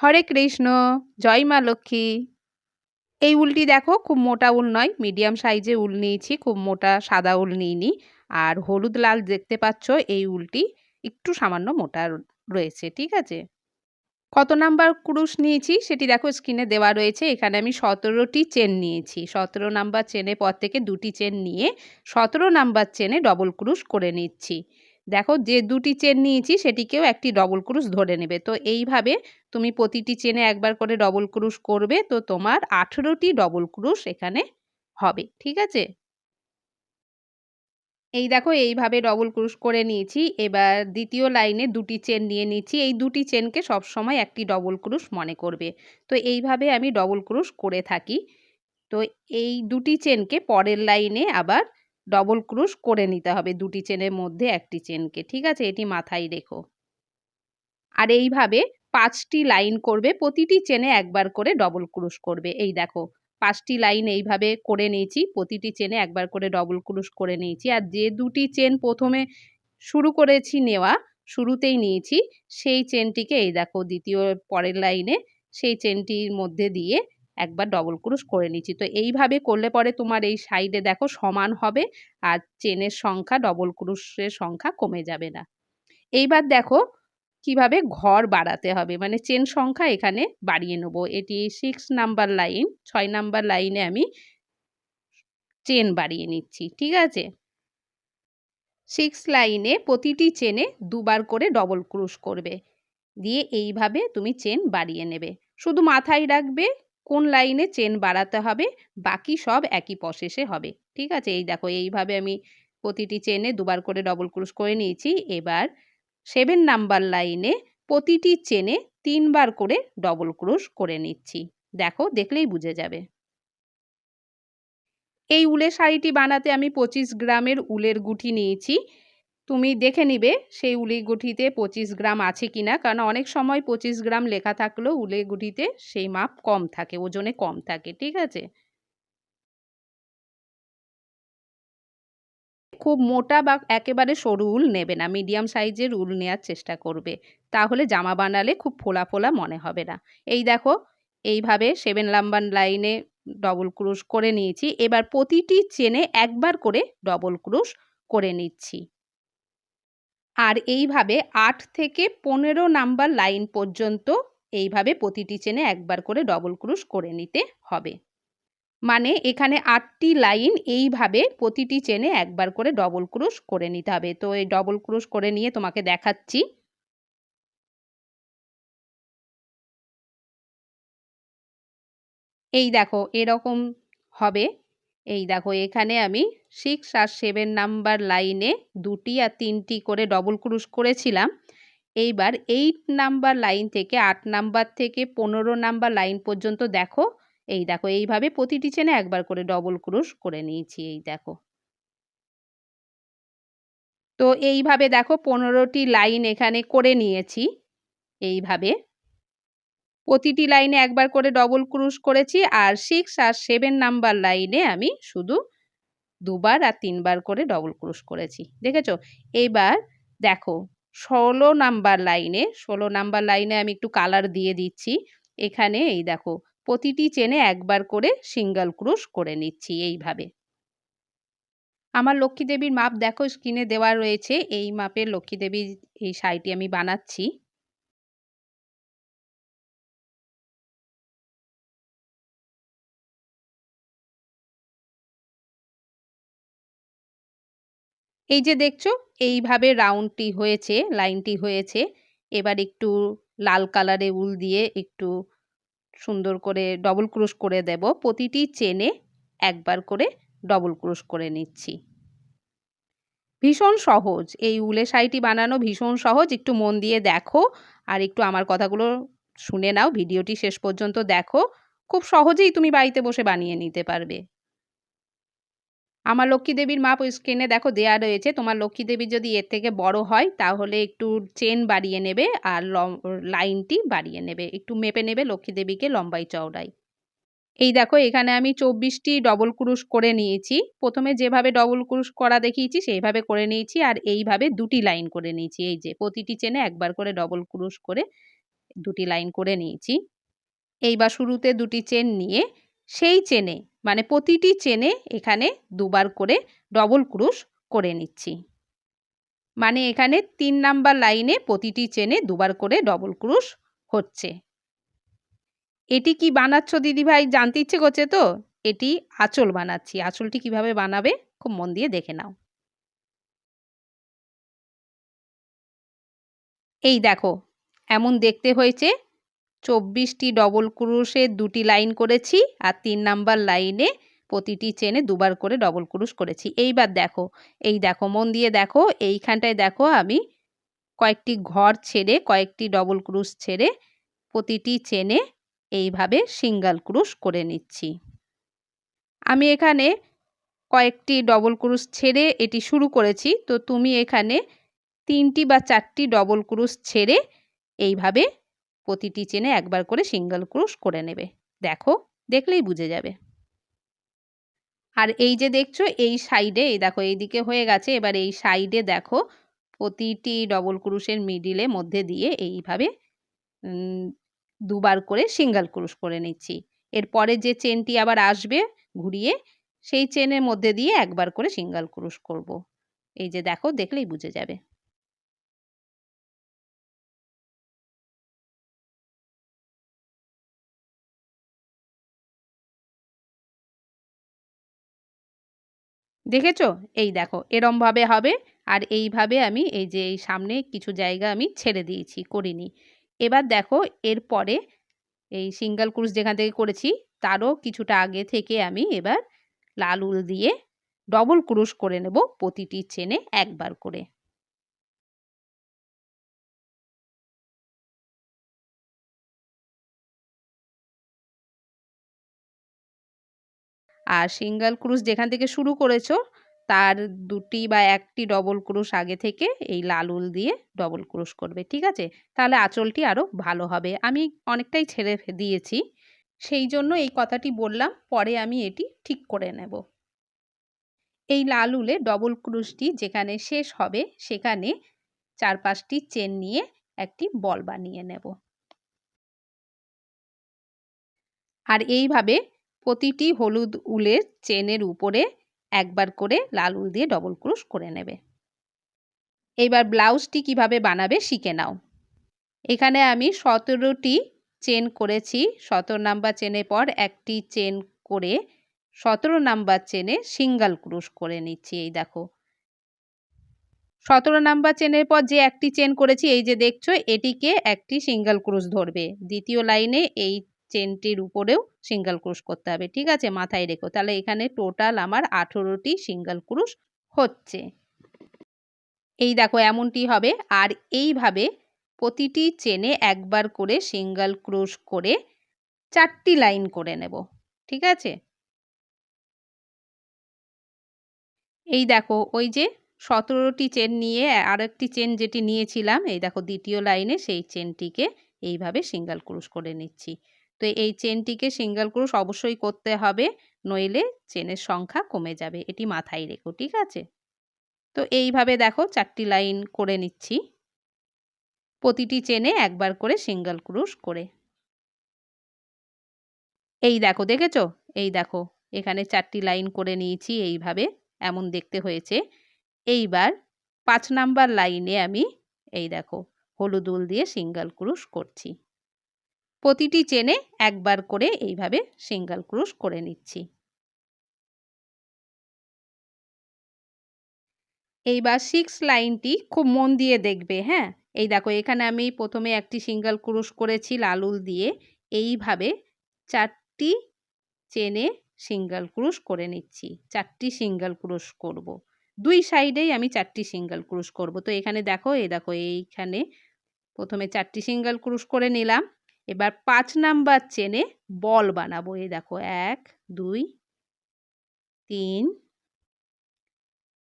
হরে কৃষ্ণ, জয় মা লক্ষ্মী। এই উলটি দেখো, খুব মোটা উল নয়, মিডিয়াম সাইজে উল নিয়েছি, খুব মোটা সাদা উল নিইনি। আর হলুদ লাল দেখতে পাচ্ছ, এই উলটি একটু সামান্য মোটা রয়েছে, ঠিক আছে? কত নাম্বার ক্রুশ নিয়েছি, সেটি দেখো স্ক্রিনে দেওয়া রয়েছে, এখানে আমি সতেরোটি চেন নিয়েছি। সতেরো নাম্বার চেনের পর থেকে দুটি চেন নিয়ে সতেরো নাম্বার চেনে ডবল ক্রুশ করে নিচ্ছি। দেখো যে দুটি চেন নিয়েছি সেটিকেও একটি ডবল ক্রুশ ধরে নেবে। তো এইভাবে তুমি প্রতিটি চেনে একবার করে ডবল ক্রুশ করবে, তো তোমার আঠেরোটি ডবল ক্রুশ এখানে হবে, ঠিক আছে? এই দেখো এইভাবে ডবল ক্রুশ করে নিয়েছি। এবার দ্বিতীয় লাইনে দুটি চেন নিয়ে নিয়েছি এই দুটি চেনকে সবসময় একটি ডবল ক্রুশ মনে করবে। তো এইভাবে আমি ডবল ক্রুশ করে থাকি। তো এই দুটি চেনকে পরের লাইনে আবার ডবল ক্রুশ করে নিতে হবে দুটি চেনের মধ্যে একটি চেনকে ঠিক আছে? এটি মাথায় রেখো। আর এইভাবে পাঁচটি লাইন করবে, প্রতিটি চেনে একবার করে ডবল ক্রুশ করবে। এই দেখো, পাঁচটি লাইন এইভাবে করে নিয়েছি, প্রতিটি চেনে একবার করে ডবল ক্রুশ করে নিয়েছি। আর যে দুটি চেন প্রথমে শুরু করেছি নেওয়া, শুরুতেই নিয়েছি, সেই চেনটিকে এই দেখো, দ্বিতীয়, পরের লাইনে সেই চেনটির মধ্যে দিয়ে একবার ডবল ক্রুশ করে নিচ্ছি। তো এইভাবে করলে পরে তোমার এই সাইডে দেখো সমান হবে আর চেনের সংখ্যা ডবল ক্রুশের সংখ্যা কমে যাবে না। এইবার দেখো কীভাবে ঘর বাড়াতে হবে। মানে চেন সংখ্যা এখানে বাড়িয়ে নেব। এটি সিক্স নাম্বার লাইন ছয় নাম্বার লাইনে আমি চেন বাড়িয়ে নিচ্ছি। ঠিক আছে? সিক্স লাইনে প্রতিটি চেনে দুবার করে ডবল ক্রুশ করবে। দিয়ে এইভাবে তুমি চেন বাড়িয়ে নেবে। শুধু মাথায় রাখবে কোন লাইনে চেন বাড়াতে হবে? বাকি সব একই প্রসেসে হবে। ঠিক আছে? এই দেখো, এইভাবে আমি প্রতিটি চেনে দুবার করে ডবল ক্রুশ করে নিয়েছি। এবার সেভেন নাম্বার লাইনে প্রতিটি চেনে তিনবার করে ডবল ক্রুশ করে নিচ্ছি। দেখো, দেখলেই বুঝে যাবে। এই উলের শাড়িটি বানাতে আমি পঁচিশ গ্রামের উলের গুটি নিয়েছি। তুমি দেখে নিবে সেই উলি গুটিতে পঁচিশ গ্রাম আছে কি না কারণ অনেক সময় পঁচিশ গ্রাম লেখা থাকলেও উলে গুটিতে সেই মাপ কম থাকে, ওজনে কম থাকে, ঠিক আছে? খুব মোটা বা একেবারে সরু উল নেবে না, মিডিয়াম সাইজের উল নেওয়ার চেষ্টা করবে। তাহলে জামা বানালে খুব ফোলা ফোলা মনে হবে না। এই দেখো, এইভাবে সেভেন লাম্বার লাইনে ডবল ক্রুশ করে নিয়েছি। এবার প্রতিটি চেনে একবার করে ডবল ক্রুশ করে নিচ্ছি। আর এইভাবে আট থেকে পনেরো নাম্বার লাইন পর্যন্ত এইভাবে প্রতিটি চেনে একবার করে ডবল ক্রুশ করে নিতে হবে। মানে এখানে আটটি লাইন এইভাবে প্রতিটি চেনে একবার করে ডবল ক্রুশ করে নিতে হবে। তো এই ডবল ক্রুশ করে নিয়ে তোমাকে দেখাচ্ছি। এই দেখো এরকম হবে। এই দেখো, এখানে আমি সিক্স আর সেভেন নাম্বার লাইনে দুটি আর তিনটি করে ডবল ক্রুশ করেছিলাম। এইবার এইট নাম্বার লাইন থেকে আট নাম্বার থেকে পনেরো নাম্বার লাইন পর্যন্ত দেখো, এই দেখো, এইভাবে প্রতিটি চেনে একবার করে ডবল ক্রুশ করে নিয়েছি, এই দেখো। তো এইভাবে দেখো, পনেরোটি লাইন এখানে করে নিয়েছি। এইভাবে প্রতিটি লাইনে একবার করে ডবল ক্রুশ করেছি আর সিক্স আর সেভেন নাম্বার লাইনে আমি শুধু দুবার আর তিনবার করে ডবল ক্রুশ করেছি, দেখেছ? এইবার দেখো, ষোলো নাম্বার লাইনে, ষোলো নাম্বার লাইনে আমি একটু কালার দিয়ে দিচ্ছি। এখানে এই দেখো, প্রতিটি চেনে একবার করে সিঙ্গেল ক্রুশ করে নিচ্ছি এইভাবে। আমার লক্ষ্মী দেবীর মাপ দেখো স্ক্রিনে দেওয়া রয়েছে, এই মাপের লক্ষ্মী দেবীর এই শাড়িটি আমি বানাচ্ছি। এই যে দেখছ, এইভাবে রাউন্ডটি হয়েছে লাইনটি হয়েছে, এবার একটু লাল কালারে উল দিয়ে একটু সুন্দর করে ডবল ক্রুশ করে দেব। প্রতিটি চেনে একবার করে ডবল ক্রুশ করে নিচ্ছি। ভীষণ সহজ, এই উলে শাড়িটি বানানো ভীষণ সহজ। একটু মন দিয়ে দেখো আর একটু আমার কথাগুলো শুনে নাও, ভিডিওটি শেষ পর্যন্ত দেখো। খুব সহজেই তুমি বাড়িতে বসে বানিয়ে নিতে পারবে। আমার লক্ষ্মী দেবীর মাপ ওই স্ক্রিনে দেখো দেয়া রয়েছে। তোমার লক্ষ্মী দেবীর যদি এর থেকে বড় হয়, তাহলে একটু চেন বাড়িয়ে নেবে আর লাইনটি বাড়িয়ে নেবে। একটু মেপে নেবে লক্ষ্মী দেবীকে লম্বাই চওড়াই এই দেখো এখানে আমি চব্বিশটি ডবল ক্রুশ করে নিয়েছি। প্রথমে যেভাবে ডবল ক্রুশ করা দেখিয়েছি, সেইভাবে করে নিয়েছি আর এইভাবে দুটি লাইন করে নিয়েছি। এই যে প্রতিটি চেনে একবার করে ডবল ক্রুশ করে দুটি লাইন করে নিয়েছি। এইবার শুরুতে দুটি চেন নিয়ে সেই চেনে মানে প্রতিটি চেনে এখানে দুবার করে ডবল ক্রুশ করে নিচ্ছি। মানে এখানে তিন নাম্বার লাইনে প্রতিটি চেনে দুবার করে ডবল ক্রুশ হচ্ছে। এটি কি বানাচ্ছ, দিদিভাই? জানতে ইচ্ছে করছে তো? এটি আঁচল বানাচ্ছি। আঁচলটি কীভাবে বানাবে? খুব মন দিয়ে দেখে নাও। এই দেখো, এমন দেখতে হয়েছে চব্বিশটি ডবল ক্রুশের দুটি লাইন করেছি আর তিন নাম্বার লাইনে প্রতিটি চেনে দুবার করে ডবল ক্রুশ করেছি। এইবার দেখো, এই দেখো, মন দিয়ে দেখো, এইখানটায় দেখো আমি কয়েকটি ঘর ছেড়ে, কয়েকটি ডবল ক্রুশ ছেড়ে প্রতিটি চেনে এইভাবে সিঙ্গেল ক্রুশ করে নিচ্ছি। আমি এখানে কয়েকটি ডবল ক্রুশ ছেড়ে এটি শুরু করেছি, তো তুমি এখানে তিনটি বা চারটি ডবল ক্রুশ ছেড়ে এইভাবে প্রতিটি চেনে একবার করে সিঙ্গেল ক্রুশ করে নেবে। দেখো, দেখলেই বুঝে যাবে। আর এই যে দেখছ, এই সাইডে, এই দেখো এইদিকে হয়ে গেছে। এবার এই সাইডে দেখো, প্রতিটি ডবল ক্রুশের মিডিলে মধ্যে দিয়ে এইভাবে দুবার করে সিঙ্গেল ক্রুশ করে নিচ্ছি। এরপরে যে চেনটি আবার আসবে ঘুরিয়ে, সেই চেনের মধ্যে দিয়ে একবার করে সিঙ্গেল ক্রুশ করব। এই যে দেখো, দেখলেই বুঝে যাবে। দেখেছ? এই দেখো, এরমভাবে হবে আর এইভাবে আমি এই যে এই সামনে কিছু জায়গা আমি ছেড়ে দিয়েছি, করিনি। এবার দেখো, এরপরে এই সিঙ্গেল ক্রুশ যেখান থেকে করেছি, তারও কিছুটা আগে থেকে আমি এবার লাল উল দিয়ে ডবল ক্রুশ করে নেব প্রতিটি চেনে একবার করে। আর সিঙ্গেল ক্রুশ যেখান থেকে শুরু করেছ, তার দুটি বা একটি ডবল ক্রুশ আগে থেকে এই লাল উল দিয়ে ডবল ক্রুশ করবে, ঠিক আছে? তাহলে আঁচলটি আরও ভালো হবে। আমি অনেকটাই ছেড়ে দিয়েছি। সেই জন্য এই কথাটি বললাম, পরে আমি এটি ঠিক করে নেব। এই লাল উলে ডবল ক্রুশটি যেখানে শেষ হবে, সেখানে চার পাঁচটি চেন নিয়ে একটি বল বানিয়ে নেব। আর এইভাবে প্রতিটি হলুদ উলের চেনের উপরে একবার করে লাল উল দিয়ে ডবল ক্রুশ করে নেবে। এইবার ব্লাউজটি কীভাবে বানাবে শিখে নাও। এখানে আমি সতেরোটি চেন করেছি। সতেরো নাম্বার চেনের পর একটি চেন করে সতেরো নাম্বার চেনে সিঙ্গেল ক্রুশ করে নিচ্ছি, এই দেখো। সতেরো নাম্বার চেনের পর যে একটি চেন করেছি, এই যে দেখছ, এটিকে একটি সিঙ্গেল ক্রুশ ধরবে। দ্বিতীয় লাইনে এই চেনটির উপরেও সিঙ্গেল ক্রুশ করতে হবে। ঠিক আছে? মাথায় রেখো। তাহলে এখানে টোটাল আমার আঠেরোটি সিঙ্গেল ক্রুশ হচ্ছে। এই দেখো, এমনটি হবে। আর এইভাবে প্রতিটি চেনে একবার করে সিঙ্গেল ক্রুশ করে চারটি লাইন করে নেব। ঠিক আছে? এই দেখো, ওই যে সতেরোটি চেন নিয়ে আর একটি চেন যেটি নিয়েছিলাম, এই দেখো, দ্বিতীয় লাইনে সেই চেনটিকে এইভাবে সিঙ্গেল ক্রুশ করে নিচ্ছি। তো এই চেনটিকে সিঙ্গেল ক্রুশ অবশ্যই করতে হবে, নইলে চেনের সংখ্যা কমে যাবে, এটি মাথায় রেখো, ঠিক আছে? তো এইভাবে দেখো চারটি লাইন করে নিচ্ছি। প্রতিটি চেনে একবার করে সিঙ্গেল ক্রুশ করে। এই দেখো, দেখেছ? এই দেখো, এখানে চারটি লাইন করে নিয়েছি এইভাবে, এমন দেখতে হয়েছে। এইবার পাঁচ নাম্বার লাইনে আমি, এই দেখো, হলুদ উল দিয়ে সিঙ্গেল ক্রুশ করছি। প্রতিটি চেনে একবার করে এইভাবে সিঙ্গেল ক্রুশ করে নিচ্ছি। এইবার সিক্স লাইনটি খুব মন দিয়ে দেখবে হ্যাঁ? এই দেখো, এখানে আমি প্রথমে একটি সিঙ্গেল ক্রুশ করেছি লালুল দিয়ে। এইভাবে চারটি চেনে সিঙ্গেল ক্রুশ করে নিচ্ছি। চারটি সিঙ্গেল ক্রুশ করব। দুই সাইডেই আমি চারটি সিঙ্গেল ক্রুশ করব। তো এখানে দেখো এই দেখো, এইখানে প্রথমে চারটি সিঙ্গেল ক্রুশ করে নিলাম। এবার পাঁচ নাম্বার চেনে বল বানাবো। এই দেখো, এক, দুই, তিন,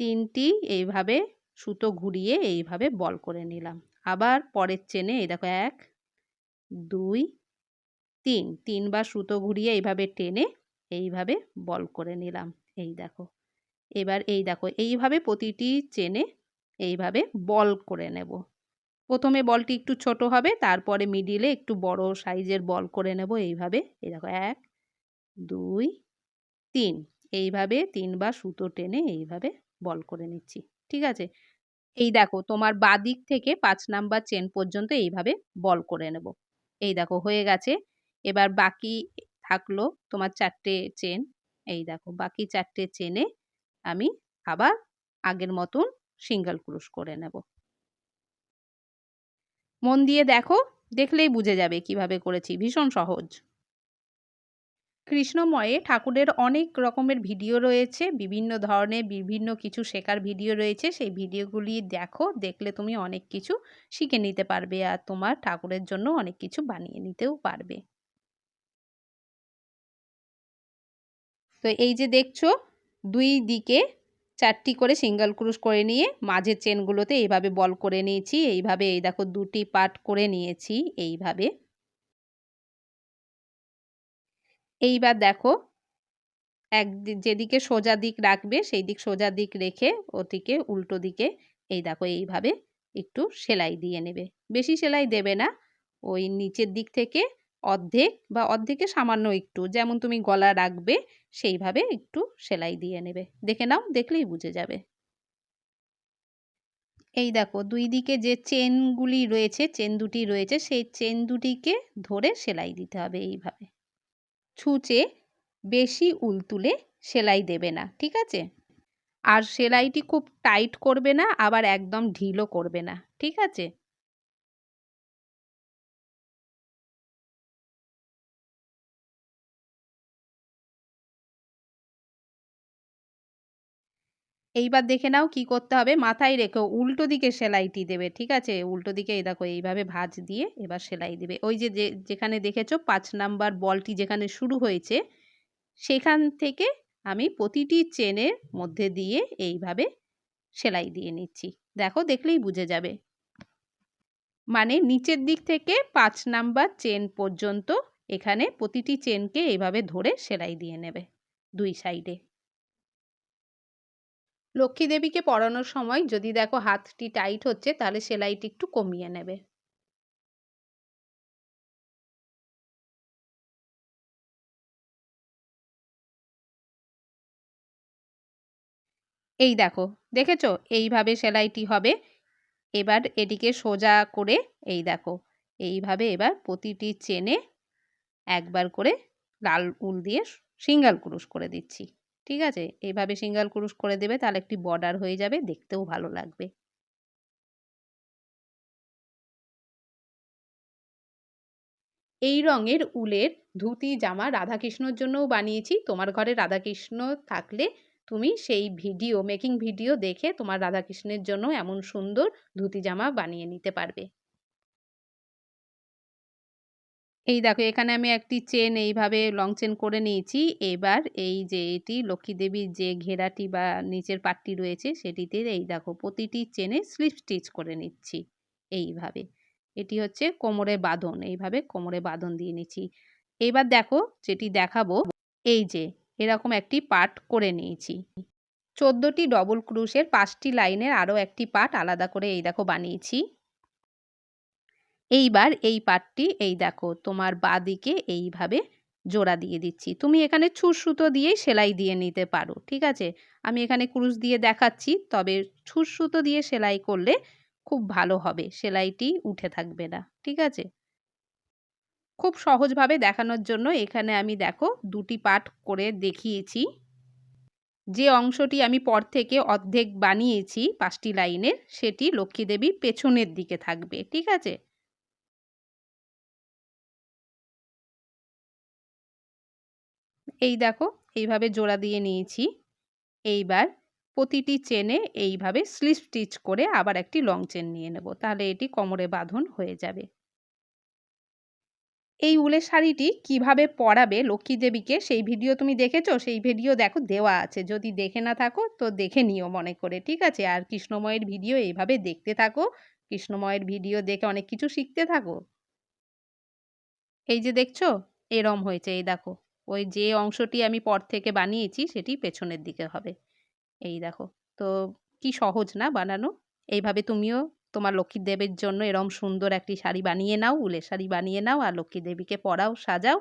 তিনটি এইভাবে সুতো ঘুরিয়ে এইভাবে বল করে নিলাম। আবার পরের চেনে এই দেখো, এক, দুই, তিন, তিনবার সুতো ঘুরিয়ে এইভাবে টেনে এইভাবে বল করে নিলাম। এই দেখো, এবার এই দেখো, এইভাবে প্রতিটি চেনে এইভাবে বল করে নেব। প্রথমে বলটি একটু ছোট হবে, তারপরে মিডিলে একটু বড় সাইজের বল করে নেব এইভাবে। এই দেখো, এক, দুই, তিন। এইভাবে তিনবার সুতো টেনে এইভাবে বল করে নিচ্ছি, ঠিক আছে? এই দেখো, তোমার বাদিক থেকে পাঁচ নাম্বার চেন পর্যন্ত এইভাবে বল করে নেব। এই দেখো, হয়ে গেছে। এবার বাকি থাকল তোমার চারটে চেন এই দেখো, বাকি চারটে চেনে আমি আবার আগের মতন সিঙ্গেল ক্রুশ করে নেব। মন দিয়ে দেখো, দেখলেই বুঝে যাবে কীভাবে করেছি। ভীষণ সহজ। কৃষ্ণময়ে ঠাকুরের অনেক রকমের ভিডিও রয়েছে, বিভিন্ন ধরনের বিভিন্ন কিছু শেখার ভিডিও রয়েছে। সেই ভিডিওগুলি দেখো, দেখলে তুমি অনেক কিছু শিখে নিতে পারবে আর তোমার ঠাকুরের জন্য অনেক কিছু বানিয়ে নিতেও পারবে। তো এই যে দেখছ, দুই দিকে চারটি করে সিঙ্গেল ক্রুশ করে নিয়ে মাঝের চেনগুলোতে এইভাবে বল করে নিয়েছি। এইভাবে এই দেখো দুটি পার্ট করে নিয়েছি এইভাবে। এইবার দেখো এক যেদিকে সোজা দিক রাখবে সেই দিক সোজা দিক রেখে ওদিকে উল্টো দিকে এই দেখো এইভাবে একটু সেলাই দিয়ে নেবে। বেশি সেলাই দেবে না। ওই নিচের দিক থেকে অর্ধেক বা অর্ধেকে সামান্য একটু। যেমন তুমি গলা রাখবে, সেইভাবে একটু সেলাই দিয়ে নেবে। দেখে নাও, দেখলেই বুঝে যাবে। এই দেখো, দুই দিকে যে চেনগুলি রয়েছে, চেন দুটি রয়েছে, সেই চেন দুটিকে ধরে সেলাই দিতে হবে এইভাবে। ছুঁচে বেশি উল তুলে সেলাই দেবে না, ঠিক আছে? আর সেলাইটি খুব টাইট করবে না, আবার একদম ঢিলও করবে না, ঠিক আছে? এইবার দেখে নাও কি করতে হবে। মাথায় রেখে, উল্টো দিকে সেলাইটি দেবে, ঠিক আছে? উল্টো দিকে এই দেখো, এইভাবে ভাঁজ দিয়ে এবার সেলাই দেবে। ওই যে যেখানে দেখেছ পাঁচ নাম্বার বলটি যেখানে শুরু হয়েছে, সেখান থেকে আমি প্রতিটি চেনের মধ্যে দিয়ে এইভাবে সেলাই দিয়ে নিচ্ছি। দেখো, দেখলেই বুঝে যাবে। মানে নিচের দিক থেকে পাঁচ নাম্বার চেন পর্যন্ত এখানে প্রতিটি চেনকে এইভাবে ধরে সেলাই দিয়ে নেবে, দুই সাইডে। লক্ষ্মী দেবীকে পরানোর সময় যদি দেখো হাতটি টাইট হচ্ছে, তাহলে সেলাইটি একটু কমিয়ে নেবে। এই দেখো, দেখেছ? এইভাবে সেলাইটি হবে। এবার এটিকে সোজা করে, এই দেখো, এইভাবে এবার প্রতিটি চেনে একবার করে লাল উল দিয়ে সিঙ্গাল ক্রুশ করে দিচ্ছি। ঠিক আছে? এইভাবে সিঙ্গেল ক্রুশ করে দেবে তাহলে একটি বর্ডার হয়ে যাবে, দেখতেও ভালো লাগবে। এই রঙের উলের ধুতি, জামা রাধাকৃষ্ণর জন্যও বানিয়েছি। তোমার ঘরে রাধাকৃষ্ণ থাকলে তুমি সেই ভিডিও মেকিং ভিডিও দেখে তোমার রাধাকৃষ্ণের জন্য এমন সুন্দর ধুতি, জামা বানিয়ে নিতে পারবে। এই দেখো, এখানে আমি একটি চেন এইভাবে লং চেন করে নিয়েছি। এবার এই যে এটি, লক্ষ্মী দেবীর যে ঘেরাটি বা নিচের পাটটি রয়েছে, সেটিতে এই দেখো, প্রতিটি চেনে স্লিপ স্টিচ করে নিচ্ছি। এইভাবে। এটি হচ্ছে কোমরে বাঁধন, এইভাবে কোমরে বাঁধন দিয়ে নিচ্ছি। এবার দেখো, যেটি দেখাবো, এই যে এরকম একটি পার্ট করে নিয়েছি। চোদ্দোটি ডবল ক্রুশের পাঁচটি লাইনের আরও একটি পার্ট আলাদা করে এই দেখো বানিয়েছি। এইবার এই পাটটি, এই দেখো তোমার দিকে এইভাবে জোড়া দিয়ে দিচ্ছি। তুমি এখানে ছুর সুতো দিয়েই সেলাই দিয়ে নিতে পারো, ঠিক আছে? আমি এখানে ক্রুশ দিয়ে দেখাচ্ছি, তবে ছুর সুতো দিয়ে সেলাই করলে খুব ভালো হবে, সেলাইটি উঠে থাকবে না, ঠিক আছে? খুব সহজভাবে দেখানোর জন্য এখানে আমি দেখো দুটি পাট করে দেখিয়েছি। যে অংশটি আমি পর থেকে অর্ধেক বানিয়েছি পাঁচটি লাইনের, সেটি লক্ষ্মী দেবীর পেছনের দিকে থাকবে, ঠিক আছে? এই দেখো, এইভাবে জোড়া দিয়ে নিয়েছি। এইবার প্রতিটি চেনে এইভাবে স্লিপ স্টিচ করে আবার একটি লং চেন নিয়ে নেব, তাহলে এটি কোমরে বাঁধন হয়ে যাবে। এই উলের শাড়িটি কীভাবে পরাবে লক্ষ্মী দেবীকে, সেই ভিডিও তুমি দেখেছ? সেই ভিডিও দেখো, দেওয়া আছে। যদি দেখে না থাকো, তো দেখে নিও মনে করে, ঠিক আছে? আর কৃষ্ণময়ের ভিডিও এইভাবে দেখতে থাকো। কৃষ্ণময়ের ভিডিও দেখে অনেক কিছু শিখতে থাকো। এই যে দেখছ, এরম হয়েছে, এই দেখো। ওই যে অংশটি আমি পর থেকে বানিয়েছি সেটি পেছনের দিকে হবে। এই দেখো, তো কি সহজ না বানানো? এইভাবে তুমিও তোমার লক্ষ্মী দেবীর জন্য এরম সুন্দর একটি শাড়ি বানিয়ে নাও, উলের শাড়ি বানিয়ে নাও আর লক্ষ্মী দেবীকে পরাও, সাজাও।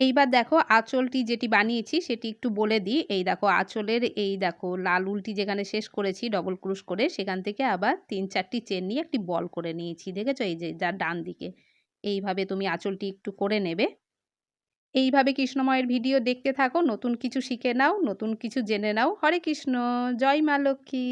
এইবার দেখো আঁচলটি যেটি বানিয়েছি সেটি একটু বলে দিই। এই দেখো আঁচলের এই দেখো লাল উলটি যেখানে শেষ করেছি ডবল ক্রুশ করে সেখান থেকে আবার তিন চারটি চেন নিয়ে একটি বল করে নিয়েছি, দেখেছ? এই যে যার ডান দিকে। এইভাবে তুমি আঁচলটি একটু করে নেবে। এইভাবে কৃষ্ণময়ের ভিডিও দেখতে থাকো। নতুন কিছু শিখে নাও, নতুন কিছু জেনে নাও। হরে কৃষ্ণ, জয় মা লক্ষ্মী।